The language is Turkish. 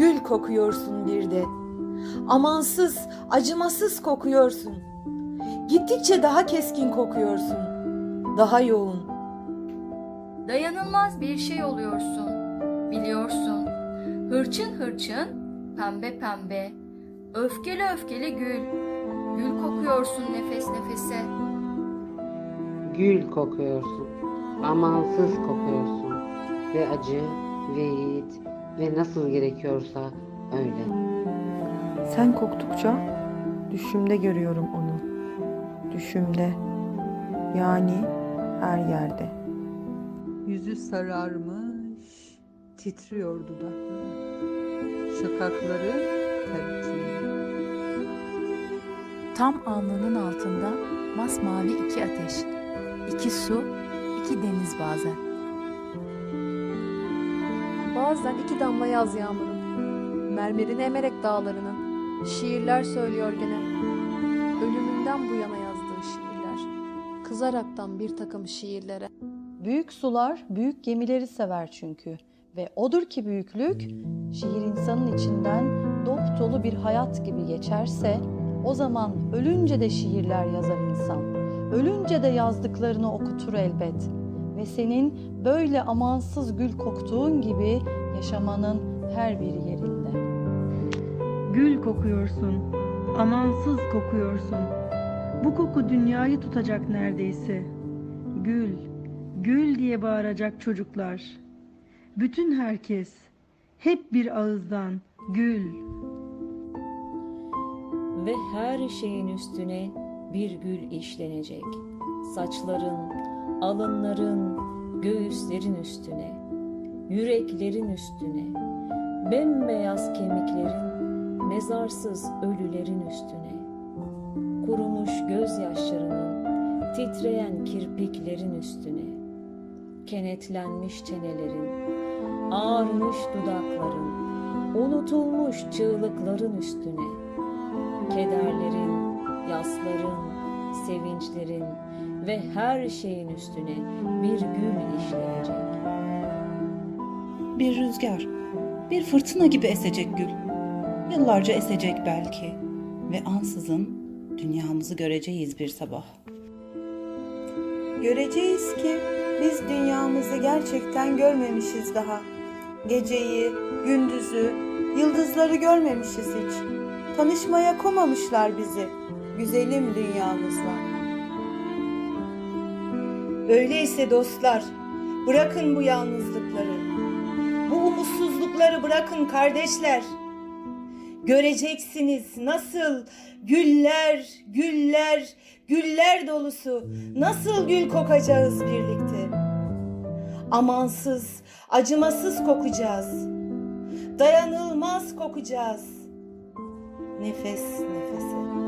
gül kokuyorsun bir de. Amansız, acımasız kokuyorsun. Gittikçe daha keskin kokuyorsun. Daha yoğun. Dayanılmaz bir şey oluyorsun, biliyorsun. Hırçın hırçın, pembe pembe, öfkeli öfkeli gül. Gül kokuyorsun nefes nefese. Gül kokuyorsun, amansız kokuyorsun ve acı ve yiğit ve nasıl gerekiyorsa öyle. Sen koktukça düşümde görüyorum onu. Düşümde. Yani her yerde. Yüzü sararmış, titriyor dudakları. Şakakları ter içinde. Tam alnının altında masmavi iki ateş, iki su, iki deniz bazen. Bazen iki damla yaz yağmuru. Mermerini emerek dağlarının. Şiirler söylüyor gene. Ölümünden bu yana yazdığı şiirler. Kızaraktan bir takım şiirlere. Büyük sular büyük gemileri sever çünkü ve odur ki büyüklük şiir insanın içinden dop dolu bir hayat gibi geçerse o zaman ölünce de şiirler yazar insan. Ölünce de yazdıklarını okutur elbet. Ve senin böyle amansız gül koktuğun gibi yaşamanın her bir yerinde. Gül kokuyorsun, amansız kokuyorsun. Bu koku dünyayı tutacak neredeyse. Gül, gül diye bağıracak çocuklar. Bütün herkes, hep bir ağızdan gül. ve her şeyin üstüne bir gül işlenecek. Saçların, alınların, göğüslerin üstüne, yüreklerin üstüne, bembeyaz kemiklerin, mezarsız ölülerin üstüne, kurumuş gözyaşlarının, titreyen kirpiklerin üstüne, kenetlenmiş çenelerin, ağarmış dudakların, unutulmuş çığlıkların üstüne, kederlerin, yasların, sevinçlerin ve her şeyin üstüne bir gül işlenecek. Bir rüzgar, bir fırtına gibi esecek gül. Yıllarca esecek belki ve ansızın dünyamızı göreceğiz bir sabah. Göreceğiz ki biz dünyamızı gerçekten görmemişiz daha. Geceyi, gündüzü, yıldızları görmemişiz hiç. Tanışmaya komamışlar bizi güzelim dünyamızla. Öyleyse dostlar, bırakın bu yalnızlıkları. Bu umutsuzlukları bırakın kardeşler. Göreceksiniz nasıl güller, güller, güller dolusu nasıl gül kokacağız birlikte. Amansız, acımasız kokacağız. Dayanılmaz kokacağız. Nefes nefese.